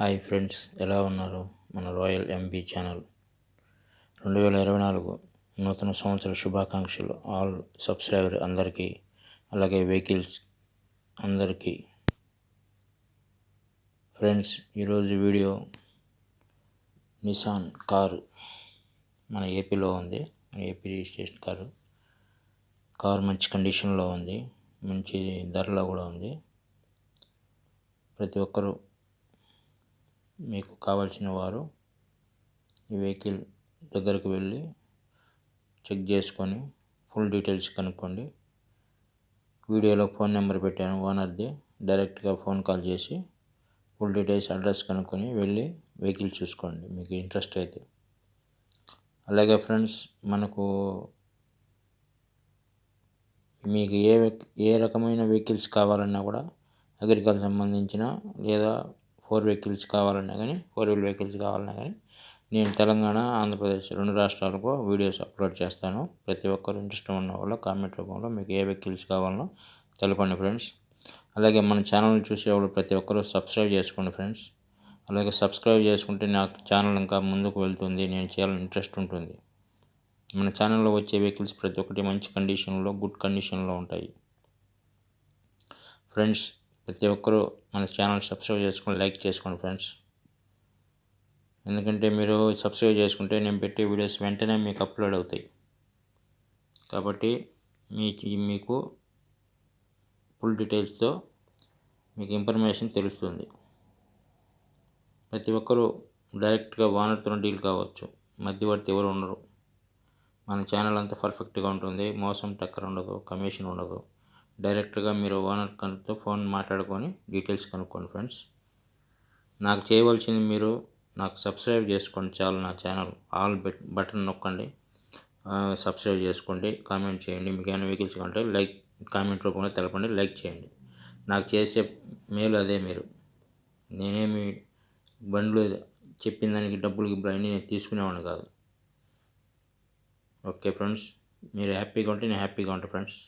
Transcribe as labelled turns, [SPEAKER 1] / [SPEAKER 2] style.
[SPEAKER 1] Hi friends ఎలా ఉన్నారు మన రాయల్ ఎంబీ ఛానల్? రెండు వేల ఇరవై నాలుగు నూతన సంవత్సర శుభాకాంక్షలు ఆల్ సబ్స్క్రైబర్ అందరికీ అలాగే వెహికల్స్ అందరికీ. ఫ్రెండ్స్ ఈరోజు వీడియో నిసాన్ కారు. మన ఏపీలో ఉంది. మన ఏపీ రిజిస్ట్రేషన్ కారు. కారు మంచి కండిషన్లో ఉంది. మంచి ధరలో కూడా ఉంది. ప్రతి ఒక్కరూ మీకు కావాల్సిన వారు ఈ వెహికల్ దగ్గరకు వెళ్ళి చెక్ చేసుకొని ఫుల్ డీటెయిల్స్ కనుక్కోండి. వీడియోలో ఫోన్ నెంబర్ పెట్టాను ఓనర్ది. డైరెక్ట్గా ఫోన్ కాల్ చేసి ఫుల్ డీటెయిల్స్ అడ్రస్ కనుక్కొని వెళ్ళి వెహికల్ చూసుకోండి. మీకు ఇంట్రెస్ట్ అయితే. అలాగే ఫ్రెండ్స్ మనకు మీకు ఏ ఏ రకమైన వెహికల్స్ కావాలన్నా కూడా అగ్రికల్చర్ సంబంధించిన లేదా ఫోర్ వెహికల్స్ కావాలన్నా కానీ ఫోర్ వీల్ వెహికల్స్ కావాలన్నా కానీ నేను తెలంగాణ ఆంధ్రప్రదేశ్ రెండు రాష్ట్రాలకు వీడియోస్ అప్లోడ్ చేస్తాను. ప్రతి ఒక్కరు ఇంట్రెస్ట్ ఉన్న వాళ్ళు కామెంట్ రూపంలో మీకు ఏ వెహికల్స్ కావాలనో తెలపండి ఫ్రెండ్స్. అలాగే మన ఛానల్ని చూసేవాళ్ళు ప్రతి ఒక్కరూ సబ్స్క్రైబ్ చేసుకోండి ఫ్రెండ్స్. అలాగే సబ్స్క్రైబ్ చేసుకుంటే నాకు ఛానల్ ఇంకా ముందుకు వెళ్తుంది. నేను చేయాలని ఇంట్రెస్ట్ ఉంటుంది. మన ఛానల్లో వచ్చే వెహికల్స్ ప్రతి ఒక్కటి మంచి కండిషన్లో గుడ్ కండిషన్లో ఉంటాయి. ఫ్రెండ్స్ ప్రతి ఒక్కరూ మన ఛానల్ సబ్స్క్రైబ్ చేసుకొని లైక్ చేసుకోండి ఫ్రెండ్స్. ఎందుకంటే మీరు సబ్స్క్రైబ్ చేసుకుంటే నేను పెట్టే వీడియోస్ వెంటనే మీకు అప్లోడ్ అవుతాయి. కాబట్టి మీ మీకు ఫుల్ డీటెయిల్స్తో మీకు ఇన్ఫర్మేషన్ తెలుస్తుంది. ప్రతి ఒక్కరూ డైరెక్ట్గా ఓనర్తో డీల్ కావచ్చు. మధ్యవర్తి ఎవరు ఉండరు. మన ఛానల్ అంతా పర్ఫెక్ట్గా ఉంటుంది. మోసం టక్కర్ ఉండదు. కమిషన్ ఉండదు. డైరెక్ట్గా మీరు ఓనర్ కనుతో ఫోన్ మాట్లాడుకొని డీటెయిల్స్ కనుక్కోండి ఫ్రెండ్స్. నాకు చేయవలసింది మీరు నాకు సబ్స్క్రైబ్ చేసుకోండి చాలు నా ఛానల్. ఆల్ బటన్ నొక్కండి. సబ్స్క్రైబ్ చేసుకోండి కామెంట్ చేయండి. మీకు ఏమైనా వెహికల్స్ కంటే లైక్ కామెంట్ రూపంలో తెలపండి లైక్ చేయండి. నాకు చేసే మేలు అదే మీరు. నేనేమి బండ్లు చెప్పిన దానికి డబ్బులు ఇప్పుడు అన్నీ నేను తీసుకునేవాడిని కాదు. ఓకే ఫ్రెండ్స్ మీరు హ్యాపీగా ఉంటే నేను హ్యాపీగా ఉంటాను ఫ్రెండ్స్.